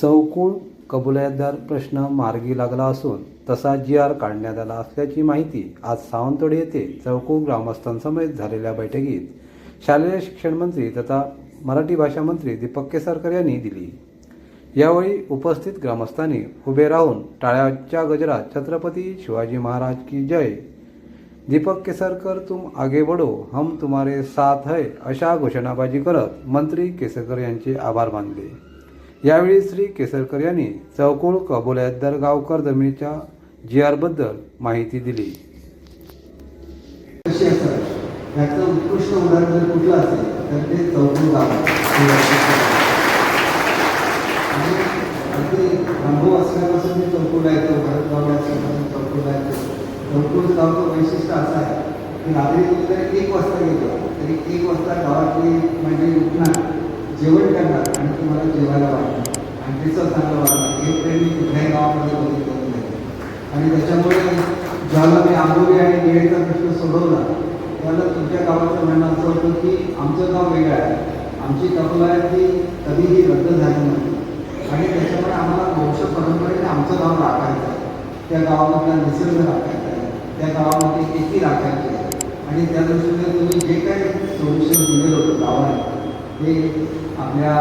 चौकूळ कबुलायतदार प्रश्न मार्गी लागला असून तसा जी आर काढण्यात आला असल्याची माहिती आज सावंतवाडी येथे चौकूळ ग्रामस्थांसमवेत झालेल्या बैठकीत शालेय शिक्षण मंत्री तथा मराठी भाषा मंत्री दीपक केसरकर यांनी दिली. यावेळी उपस्थित ग्रामस्थांनी उभे राहून टाळ्याच्या गजरात छत्रपती शिवाजी महाराज की जय दीपक केसरकर तुम आगे बढ़ो हम तुम्हारे साथ है अशा घोषणाबाजी करत मंत्री केसरकर यांचे आभार मानले. यावेळी श्री केसरकर यांनी चौकोळ कबोल्यादर गावकर जमिनीच्या जी आरबद्दल माहिती दिली. कशी याचं उत्कृष्ट उदाहरण जर कुठलं असेल तर ते चौकोळ गाव. आणि अगदी अनुभव असल्यापासून मी चौकूला येतो भारत गावला असल्यापासून चौकूला येतो चौकोळ गावचं वैशिष्ट्य असं आहे की रात्री तुम्ही जर एक वाजता गेलो. तरी एक वाजता गावातली म्हणजे उठणार. जेवण करणार आणि तुम्हाला जेवायला वाटणार. आणि तिचं चांगलं वाटणार हे प्रेम मी कुठल्याही गावामध्ये बघितलं नाही. आणि त्याच्यामुळे ज्याला मी आंबोली आणि निळेचा प्रश्न सोडवला त्याला तुमच्या गावाचं म्हणणं असं होतं की आमचं गाव वेगळं आहे. आमची कपला आहे ती कधीही रद्द झाली नाही. आणि त्याच्यामुळे आम्हाला वंश परंपरेने आमचं गाव राखायचं आहे. त्या गावामधला निसर्ग राखायचा आहे. त्या गावामध्ये एकी राखायची आहे. आणि त्या दृष्टीने तुम्ही जे काही सोल्युशन दिलेलं होतं गावाला ते आपल्या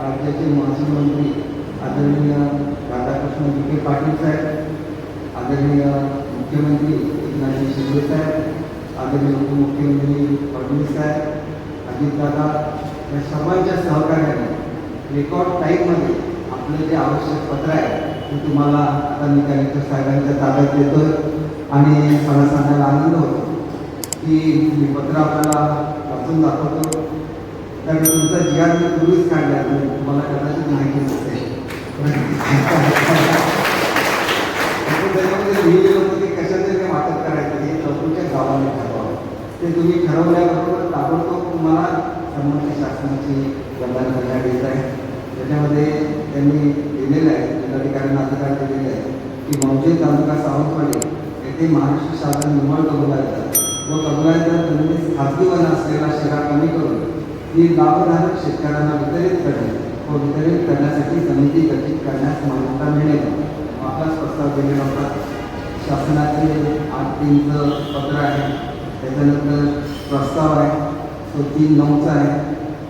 राज्याचे महसूल मंत्री आदरणीय राधाकृष्ण विखे पाटील साहेब आदरणीय मुख्यमंत्री एकनाथजी शिंदे साहेब आदरणीय उपमुख्यमंत्री फडणवीस साहेब अजितदादा या सर्वांच्या सहकार्याने रेकॉर्ड टाईममध्ये आपलं जे आवश्यक पत्र आहे ते तुम्हाला आता मी कलेक्टर साहेबांच्या ताब्यात देतो आणि मला सांगायला आनंद होतो. की मी पत्र आपल्याला वाचून दाखवतो. कारण तुमचा जी आर मी पूर्वीच काढला तुम्ही तुम्हाला कदाचित माहिती नसते त्याच्यामध्ये लिहिले होतं की कशाचे ते वाटप करायचं हे चौकूच्या गावाने ठरवावं ते तुम्ही ठरवल्याबरोबर ताबडतोब तुम्हाला संबंधित शासनाची बंधन करण्यात येत आहे. त्याच्यामध्ये त्यांनी दिलेलं आहे जिल्हाधिकाऱ्यांना अधिकार दिलेले आहे की मौजे तालुका सावंतवाडी येथे महाराष्ट्र शासन निवड कबुलायचं व कबुलायचं त्यांनी खाजगी वन असलेला शेरा कमी करून ती लाभधारक शेतकऱ्यांना वितरित करणे व वितरित करण्यासाठी समिती गठीत करण्यास मान्यता मिळेल. आपलाच प्रस्ताव दिलेला होता शासनाचे आठ तीनचं पत्र आहे त्याच्यानंतर प्रस्ताव आहे तो तीन नऊचा आहे.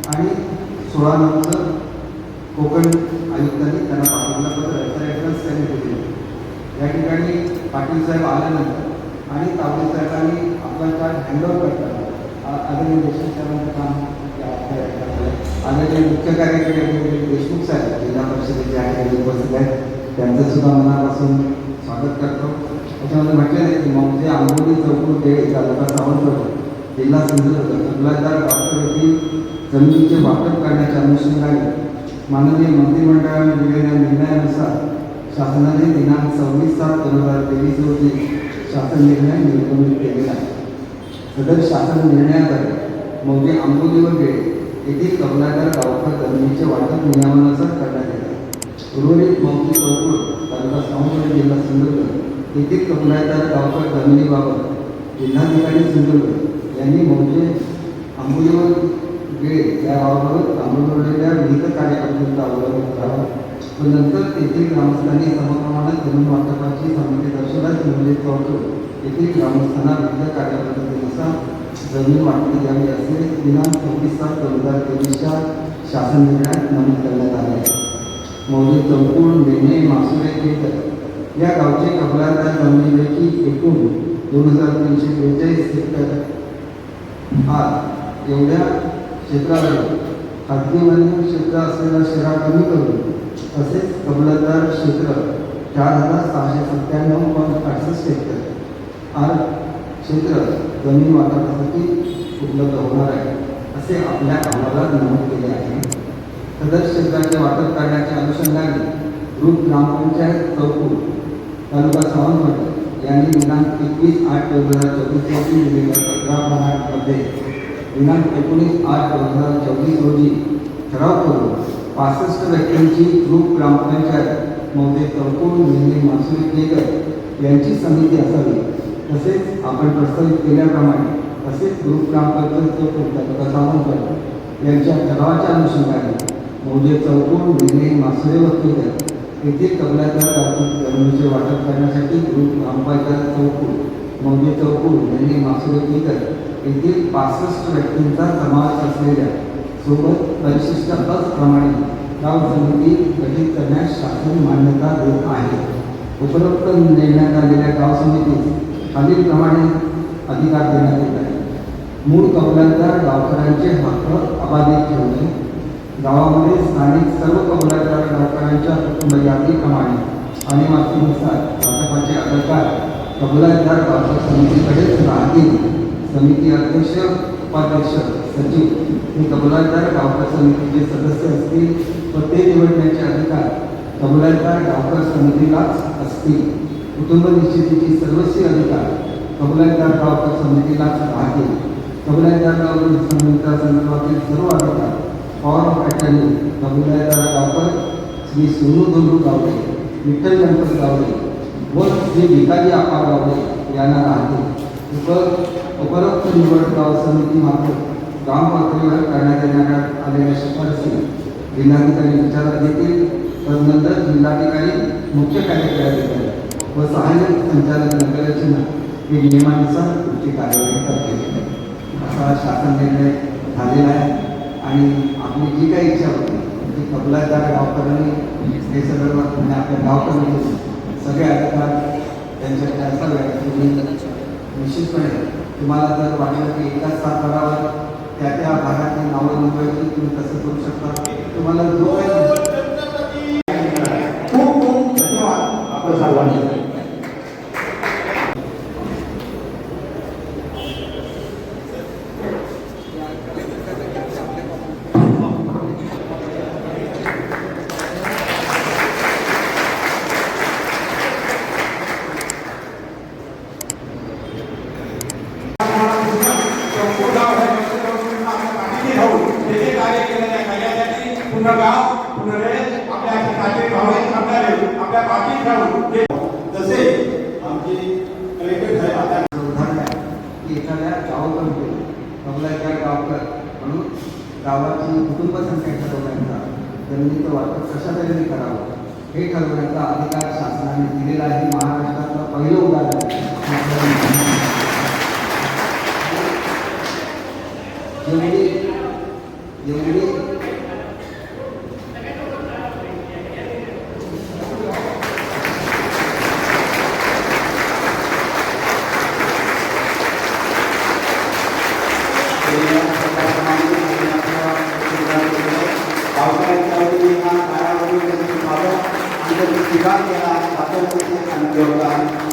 आणि सोळा नऊचं कोकण आयुक्तांनी त्यांना पाठवलेलं पत्र आहे तर रेफरन्स त्यांनी दिलेलं या ठिकाणी पाटील साहेब आल्यानंतर आणि तावडे साहेबांनी आपला चार्ज हँडओव्हर करताना आ- आदरणीय देशमुख साहेबांचं काम आणि आपल्या मुख्य कार्यकारी देशमुख साहेब जिल्हा परिषदेचे या उपस्थित आहेत त्यांचं सुद्धा मनापासून स्वागत करतो. त्याच्यामध्ये म्हटलेलं आहे की जे आंबोली चौकून देळ तालुका सावंतवाडी जिल्हा सिंधुदुर्ग कबलादार डॉक्टर येथील जमिनीचे वाटप करण्याच्या अनुषंगाने माननीय मंत्रिमंडळाने दिलेल्या निर्णयानुसार शासनाने दिनांक सव्वीस सात दोन हजार तेवीस रोजी शासन निर्णय निर्गमित केलेला आहे. सदर शासन निर्णयाद्वारे मौजे आंबोली व वेळ येथील कमलाकर गावकर जमिनीचे वाटप नियमानुसार करण्यात येते. उर्वरित मौजे चौकुळ तालुका सावंतवाडी जिल्हा सिंधुदुर्ग येथील कमलाकर गावकर जमिनीबाबत जिल्हाधिकारी सिंधुदुर्ग यांनी मौजे आंबोली व वेळ या गावाबाबत राबवलेल्या विविध कार्यपद्धतीचा अवलंब करावा. व नंतर तेथील ग्रामस्थांनी समप्रमाणात जमीन वाटपाची समिती दर्शनास म्हणजे चौकुळ येथील ग्रामस्थांना विविध कार्यपद्धतीनुसार जमीन वाटली द्यावी असे दिनांक चोवीस सात दोन हजार तेवीसच्या शासन निर्णयात नमूद करण्यात आले. मौजे चौकूळ मेने मासुरे केतर या गावचे कबलादार जमिनीपैकी एकूण दोन हजार तीनशे बेचाळीस हेक्टर आज एवढ्या क्षेत्राला खाजगी क्षेत्र असलेला शेरा कमी करून तसेच कबलादार क्षेत्र चार हजार सहाशे सत्त्याण्णव पॉईंट अडसष्ट हेक्टर. आज क्षेत्र जमीन वाटपासाठी उपलब्ध होणार आहे असे आपल्या अहवालात नमूद केले आहे. सदर क्षेत्राचे वाटप करण्याच्या अनुषंगाने रूप ग्रामपंचायत चौकूर तालुका सावंतवाडी यांनी दिनांक एकवीस आठ दोन हजार चोवीस रोजी दिलेल्या पत्रामध्ये दिनांक एकोणीस आठ दोन हजार चोवीस रोजी ठराव करून पासष्ट व्यक्तींची ग्रुप ग्रामपंचायत मध्ये चौकूर मेहने मासुरी केकर यांची समिती असावी. तसेच आपण प्रस्तावित केल्याप्रमाणे तसेच ग्रुप ग्रामपंचायत चौकूर सावंतवाडी यांच्या ठरावाच्या अनुषंगाने मौजे चौकोन निर्णय मासुरे वकील येथे कबलादार जमिनीचे वाटप करण्यासाठी ग्रुप ग्रामपंचायत चौकूर मौजे चौकून यांनी मासुरे वकील येथील पासष्ट व्यक्तींचा समावेश असलेल्या सोबत परिशिष्ट प्रमाणे गाव समिती गठीत करण्यास शासन मान्यता देत आहे. उपरोक्त नेमण्यात आलेल्या गाव समिती खालीलप्रमाणे अधिकार देण्यात येत आहे. मूळ कबलातदार गावकऱ्यांचे हक्क अबाधित ठेवणे गावामध्ये स्थानिक सर्व कबलातदार गावकऱ्यांच्या कुटुंब यादीप्रमाणे मातीनुसार वाटपाचे अधिकार कबलातदार गावकर समितीकडेच राहतील. समिती अध्यक्ष उपाध्यक्ष सचिव हे कबलातदार गावकर समितीचे सदस्य असतील व ते निवडण्याचे अधिकार कबलातदार गावकर समितीलाच असतील. कुटुंब निश्चितीची सर्वस्वी कबलादार गावकर समितीलाच राहतील कबलादार गावकर समितीच्या संदर्भातील सर्व अधिकार, पॉवर अटर्नी कबलादार गावकर श्री सोनू दोंडू गावडे विठ्ठल गणपत गावडे व श्री भिकाजी आपा गावडे यांना राहतील उप, उपरोक्त निवड गाव समितीमार्फत गाव पातळीवर करण्यात येणाऱ्या आलेल्या शिफारसी जिल्हाधिकारी विचारात घेतील तदनंतर जिल्हाधिकारी मुख्य कार्यकारी अधिकारी व सहाय्यक संचालक नगररचना हे नियमानुसार पुढची कार्यवाही करतील असा शासन निर्णय झालेला आहे. आणि आपली जी काही इच्छा होती म्हणजे ती कबलादार गावकऱ्यांनी हे सगळं म्हणजे आपल्या गावकऱ्यांनी सगळे अधिकार त्यांच्याकडे असावे. तुम्ही निश्चितपणे तुम्हाला जर वाटलं की एकाच सातबारावर त्या त्या भागातली नावं नोंदवायची तुम्ही तसं करू शकता. तुम्हाला जो काही पुन्हा गाव आपल्या नाते भावनिक आपल्या आपल्या बाकी राहून जसे आमचे कलेक्टर साहेब आता उदाहरण आहे की एखाद्या गावाकडून गावकर म्हणून गावाची कुटुंब संख्या ठरवण्याचा जमिनीचं वाटप कशा तऱ्हेने करावं हे ठरवण्याचा अधिकार शासनाने दिलेला आहे. महाराष्ट्रातलं पहिलं उदाहरण पावसाळ्याच्या काळामध्ये त्यांनी माझं आमचं